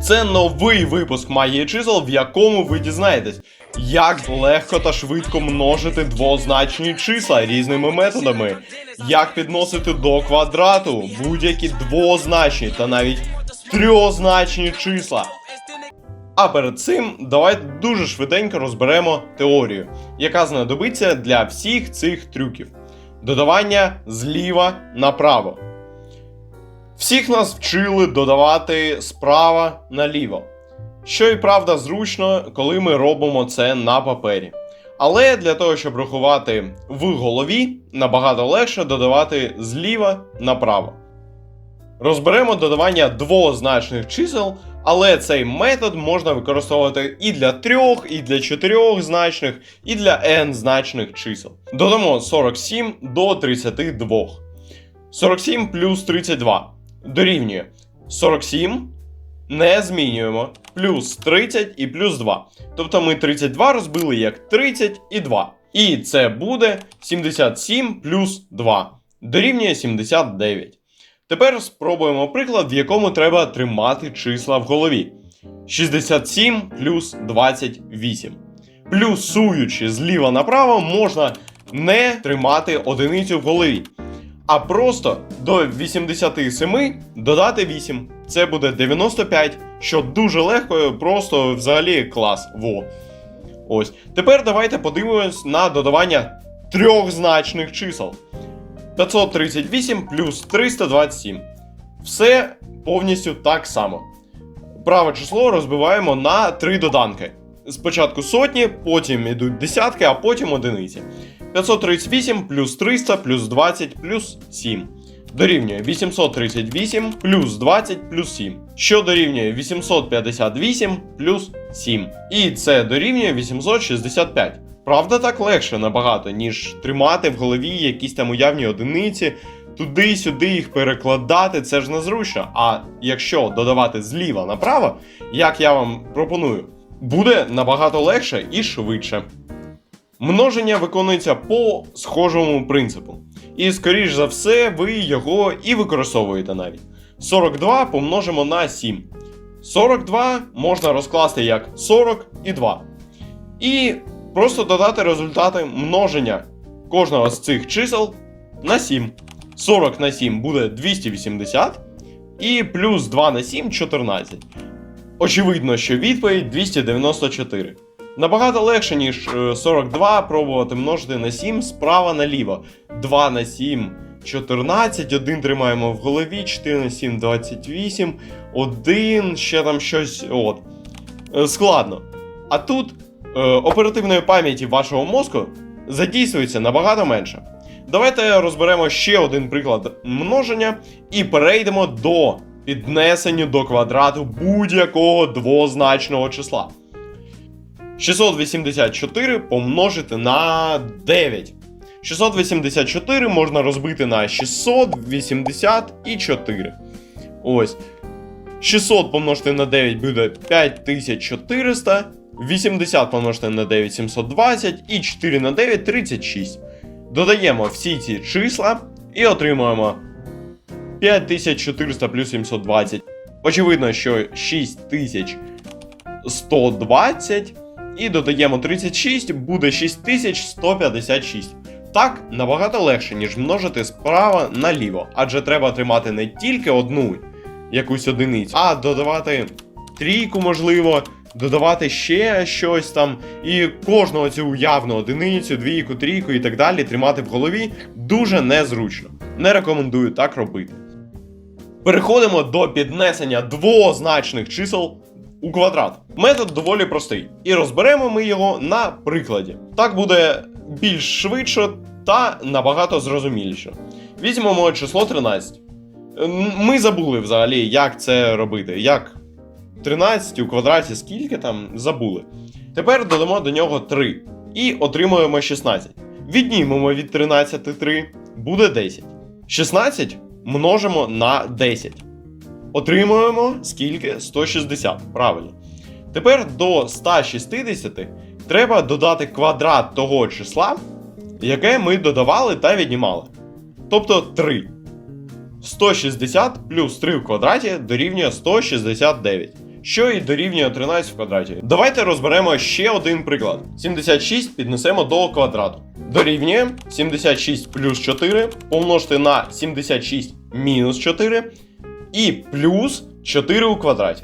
Це новий випуск магії чисел, в якому ви дізнаєтесь, як легко та швидко множити двозначні числа різними методами, як підносити до квадрату будь-які двозначні та навіть трьозначні числа. А перед цим давайте дуже швиденько розберемо теорію, яка знадобиться для всіх цих трюків. Додавання зліва направо. Всіх нас вчили додавати справа наліво. Що і правда зручно, коли ми робимо це на папері. Але для того, щоб рахувати в голові, набагато легше додавати зліва направо. Розберемо додавання двозначних чисел, але цей метод можна використовувати і для трьох, і для чотирьох значних, і для n значних чисел. Додамо 47 до 32. 47 плюс 32 дорівнює 47. Не змінюємо. Плюс 30 і плюс 2. Тобто ми 32 розбили як 30 і 2. І це буде 77 плюс 2. Дорівнює 79. Тепер спробуємо приклад, в якому треба тримати числа в голові. 67 плюс 28. Плюсуючи зліва направо, можна не тримати одиницю в голові. А просто до 87 додати 8. Це буде 95, що дуже легко, просто взагалі клас. Во. Ось. Тепер давайте подивимось на додавання трьохзначних чисел. 538 плюс 327. Все повністю так само. Праве число розбиваємо на три доданки. Спочатку сотні, потім йдуть десятки, а потім одиниці. 538 плюс 300 плюс 20 плюс 7. Дорівнює 838 плюс 20 плюс 7. Що дорівнює 858 плюс 7. І це дорівнює 865. Правда, так легше набагато, ніж тримати в голові якісь там уявні одиниці, туди-сюди їх перекладати, це ж незручно. А якщо додавати зліва направо, як я вам пропоную, буде набагато легше і швидше. Множення виконується по схожому принципу. І, скоріш за все, ви його і використовуєте навіть. 42 помножимо на 7. 42 можна розкласти як 40 і 2. І просто додати результати множення кожного з цих чисел на 7. 40 на 7 буде 280. І плюс 2 на 7 14. Очевидно, що відповідь 294. Набагато легше, ніж е, 42 пробувати множити на 7 справа наліво. 2 на 7 14, 1 тримаємо в голові, 4 на 7 28, 1, ще там щось. От. Е, Складно. А тут е, оперативної пам'яті вашого мозку задійствується набагато менше. Давайте розберемо ще один приклад множення і перейдемо до піднесення до квадрату будь-якого двозначного числа. 684 помножити на 9. 684 можна розбити на 684. Ось. 600 помножити на 9 буде 5400. 80 помножити на 9 720 і 4 на 9 36. Додаємо всі ці числа і отримуємо 5400 плюс 720. Очевидно, що 6120 і додаємо 36, буде 6156. Так набагато легше, ніж множити справа наліво, адже треба тримати не тільки одну якусь одиницю, а додавати трійку, можливо, додавати ще щось там, і кожного цю уявну одиницю, двійку, трійку і так далі тримати в голові дуже незручно. Не рекомендую так робити. Переходимо до піднесення двозначних чисел у квадрат. Метод доволі простий, і розберемо ми його на прикладі. Так буде більш швидше та набагато зрозуміліше. Візьмемо число 13. Ми забули взагалі, як це робити. Як 13 у квадраті скільки там забули. Тепер додамо до нього 3 і отримуємо 16. Віднімемо від 13 3, буде 10. 16 множимо на 10. Отримуємо скільки? 160. Правильно. Тепер до 160 треба додати квадрат того числа, яке ми додавали та віднімали. Тобто 3. 160 плюс 3 в квадраті дорівнює 169. що і дорівнює 13 в квадраті. Давайте розберемо ще один приклад. 76 піднесемо до квадрату. Дорівнює 76 плюс 4 помножити на 76 мінус 4 і плюс 4 у квадраті.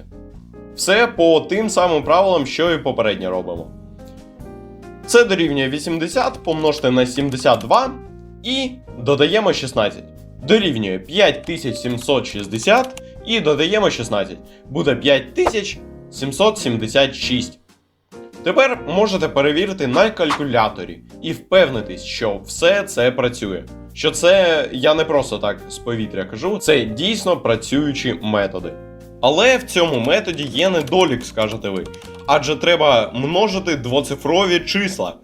Все по тим самим правилам, що і попередньо робимо. Це дорівнює 80 помножте на 72 і додаємо 16. Дорівнює 5760 і додаємо 16. Буде 5776. Тепер можете перевірити на калькуляторі і впевнитись, що все це працює. Що це я не просто так з повітря кажу, це дійсно працюючі методи. Але в цьому методі є недолік, скажете ви. Адже треба множити двоцифрові числа.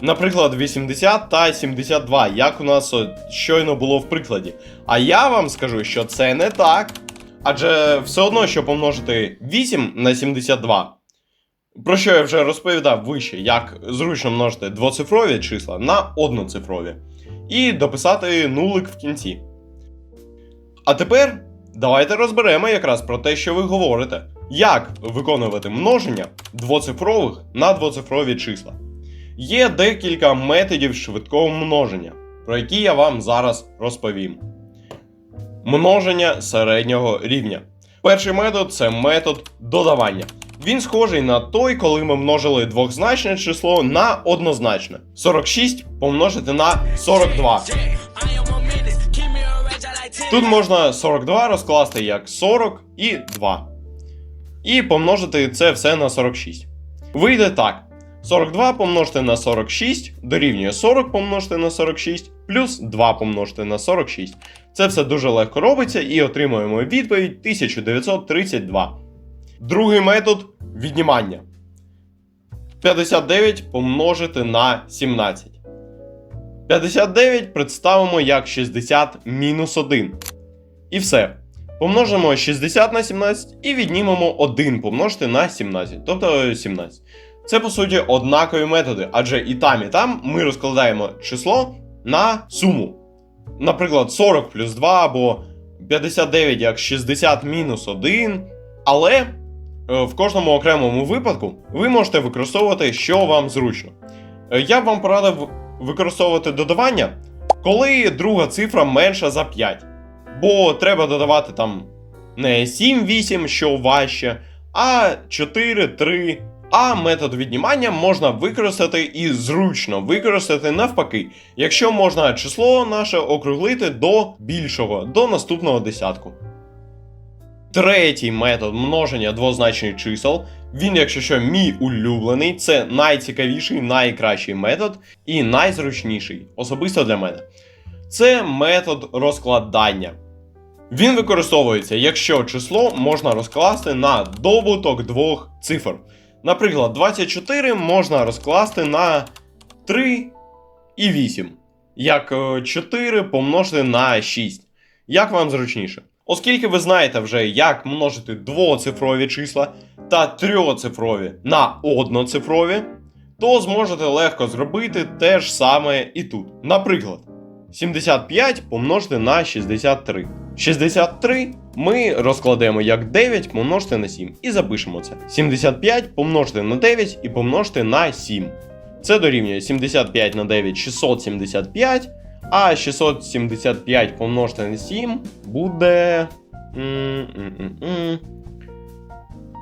Наприклад, 80 та 72, як у нас щойно було в прикладі. А я вам скажу, що це не так. Адже все одно, що помножити 8 на 72, про що я вже розповідав вище, як зручно множити двоцифрові числа на одноцифрові. І дописати нулик в кінці. А тепер давайте розберемо якраз про те, що ви говорите. Як виконувати множення двоцифрових на двоцифрові числа. Є декілька методів швидкого множення, про які я вам зараз розповім. Множення середнього рівня. Перший метод це метод додавання. Він схожий на той, коли ми множили двохзначне число на однозначне. 46 помножити на 42. Тут можна 42 розкласти як 40 і 2. І помножити це все на 46. Вийде так. 42 помножити на 46 дорівнює 40 помножити на 46 плюс 2 помножити на 46. Це все дуже легко робиться і отримуємо відповідь 1932. Другий метод віднімання. 59 помножити на 17. 59 представимо як 60 мінус 1. І все. Помножимо 60 на 17 і віднімемо 1 помножити на 17, тобто 17. Це по суті однакові методи, адже і там, і там ми розкладаємо число на суму. Наприклад, 40 плюс 2 або 59 як 60 мінус 1. Але в кожному окремому випадку ви можете використовувати, що вам зручно. Е, Я б вам порадив використовувати додавання, коли друга цифра менша за 5. Бо треба додавати там не 7, 8, що важче, а 4, 3. А метод віднімання можна використати і зручно використати навпаки, якщо можна число наше округлити до більшого, до наступного десятку. Третій метод множення двозначних чисел. Він, якщо що, мій улюблений, це найцікавіший, найкращий метод і найзручніший, особисто для мене. Це метод розкладання. Він використовується, якщо число можна розкласти на добуток двох цифр. Наприклад, 24 можна розкласти на 3 і 8. Як е, 4 помножити на 6. Як вам зручніше? Оскільки ви знаєте вже, як множити двоцифрові числа та трьоцифрові на одноцифрові, то зможете легко зробити те ж саме і тут. Наприклад, 75 помножити на 63. 63 ми розкладемо як 9 помножити на 7 і запишемо це. 75 помножити на 9 і помножити на 7. Це дорівнює 75 на 9 675, а 675 помножити на 7 буде.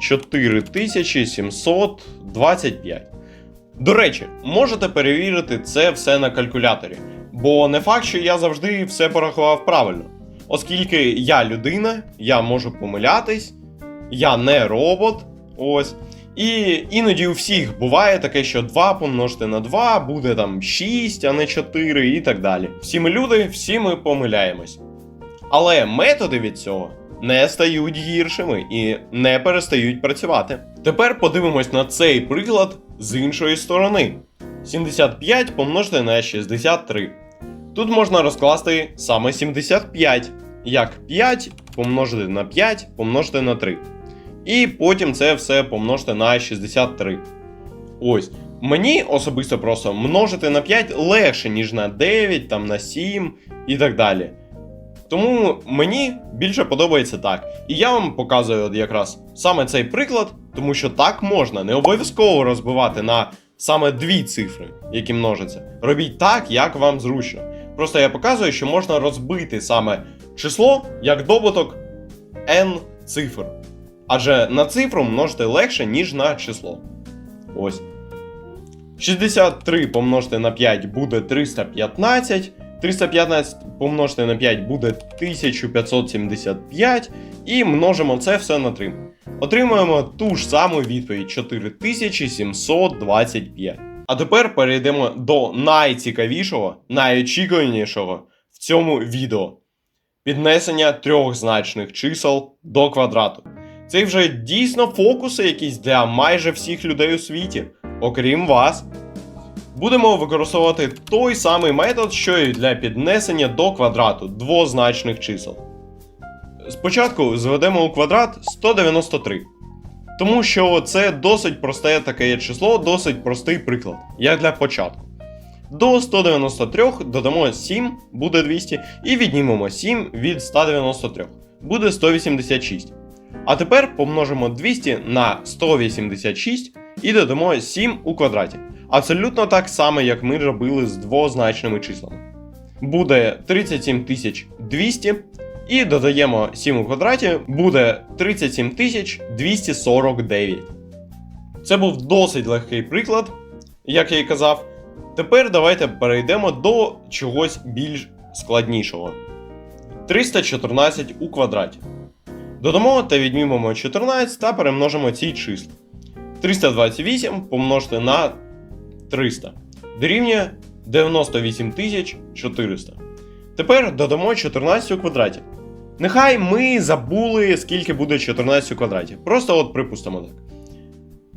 4725. До речі, можете перевірити це все на калькуляторі, бо не факт, що я завжди все порахував правильно. Оскільки я людина, я можу помилятись, я не робот. Ось. І іноді у всіх буває таке, що 2 помножити на 2 буде там 6, а не 4 і так далі. Всі ми люди, всі ми помиляємось. Але методи від цього не стають гіршими і не перестають працювати. Тепер подивимось на цей приклад з іншої сторони. 75 помножити на 63. Тут можна розкласти саме 75, як 5 помножити на 5 помножити на 3. І потім це все помножити на 63. Ось. Мені особисто просто множити на 5 легше, ніж на 9, там, на 7 і так далі. Тому мені більше подобається так. І я вам показую якраз саме цей приклад, тому що так можна. Не обов'язково розбивати на саме дві цифри, які множаться. Робіть так, як вам зручно. Просто я показую, що можна розбити саме число як добуток n цифр. Адже на цифру множити легше, ніж на число. Ось. 63 помножити на 5 буде 315. 315 помножити на 5 буде 1575. І множимо це все на 3. Отримуємо ту ж саму відповідь 4725. А тепер перейдемо до найцікавішого, найочікуванішого в цьому відео. Піднесення трьохзначних чисел до квадрату. Це вже дійсно фокуси якісь для майже всіх людей у світі, окрім вас. Будемо використовувати той самий метод, що і для піднесення до квадрату двозначних чисел. Спочатку зведемо у квадрат 193. Тому що це досить просте таке число, досить простий приклад, як для початку. До 193 додамо 7, буде 200, і віднімемо 7 від 193, буде 186. А тепер помножимо 200 на 186 і додамо 7 у квадраті. Абсолютно так само, як ми робили з двозначними числами. Буде 37200 і додаємо 7 у квадраті, буде 37249. Це був досить легкий приклад, як я і казав. Тепер давайте перейдемо до чогось більш складнішого. 314 у квадраті. Додамо та віднімемо 14 та перемножимо ці числа. 328 помножити на 300 дорівнює 98400. Тепер додамо 14 у квадраті. Нехай ми забули, скільки буде 14 у квадраті. Просто от припустимо так.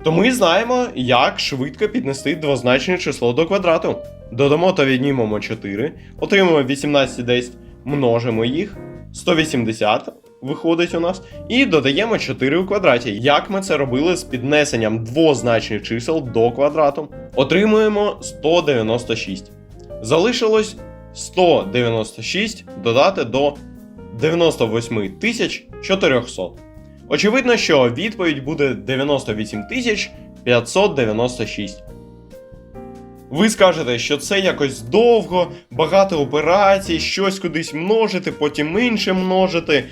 То ми знаємо, як швидко піднести двозначне число до квадрату. Додамо та віднімемо 4, отримаємо 18 і 10, множимо їх, 180 виходить у нас, і додаємо 4 у квадраті. Як ми це робили з піднесенням двозначних чисел до квадрату. Отримуємо 196. Залишилось 196 додати до 98 400. Очевидно, що відповідь буде 98 596. Ви скажете, що це якось довго, багато операцій, щось кудись множити, потім інше множити,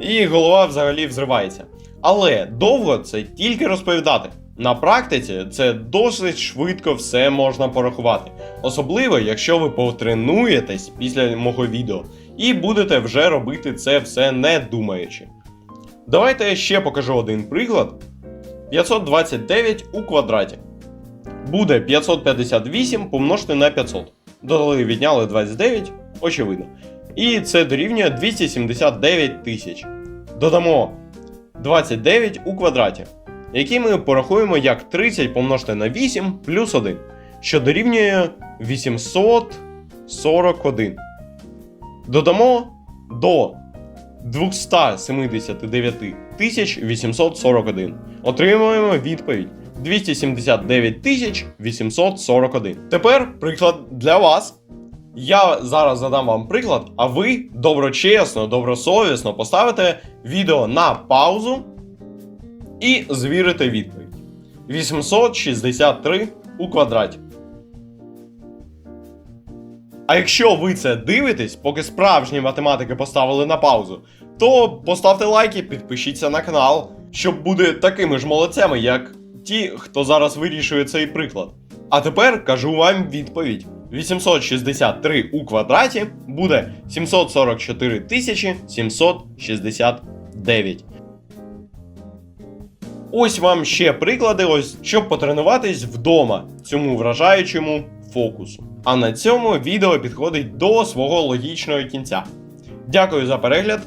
і голова взагалі взривається. Але довго це тільки розповідати. На практиці це досить швидко все можна порахувати. Особливо, якщо ви потренуєтесь після мого відео і будете вже робити це все не думаючи. Давайте я ще покажу один приклад. 529 у квадраті. Буде 558 помножити на 500. Додали, відняли 29, очевидно. І це дорівнює 279 тисяч. Додамо 29 у квадраті, який ми порахуємо як 30 помножити на 8 плюс 1, що дорівнює 841. Додамо до 279 841. Отримуємо відповідь 279 841. Тепер приклад для вас. Я зараз задам вам приклад, а ви доброчесно, добросовісно поставите відео на паузу і звірите відповідь. 863 у квадраті. А якщо ви це дивитесь, поки справжні математики поставили на паузу, то поставте лайки, підпишіться на канал, щоб бути такими ж молодцями, як ті, хто зараз вирішує цей приклад. А тепер кажу вам відповідь: 863 у квадраті буде 744 тисячі 769. Ось вам ще приклади, ось щоб потренуватись вдома цьому вражаючому фокусу. А на цьому відео підходить до свого логічного кінця. Дякую за перегляд.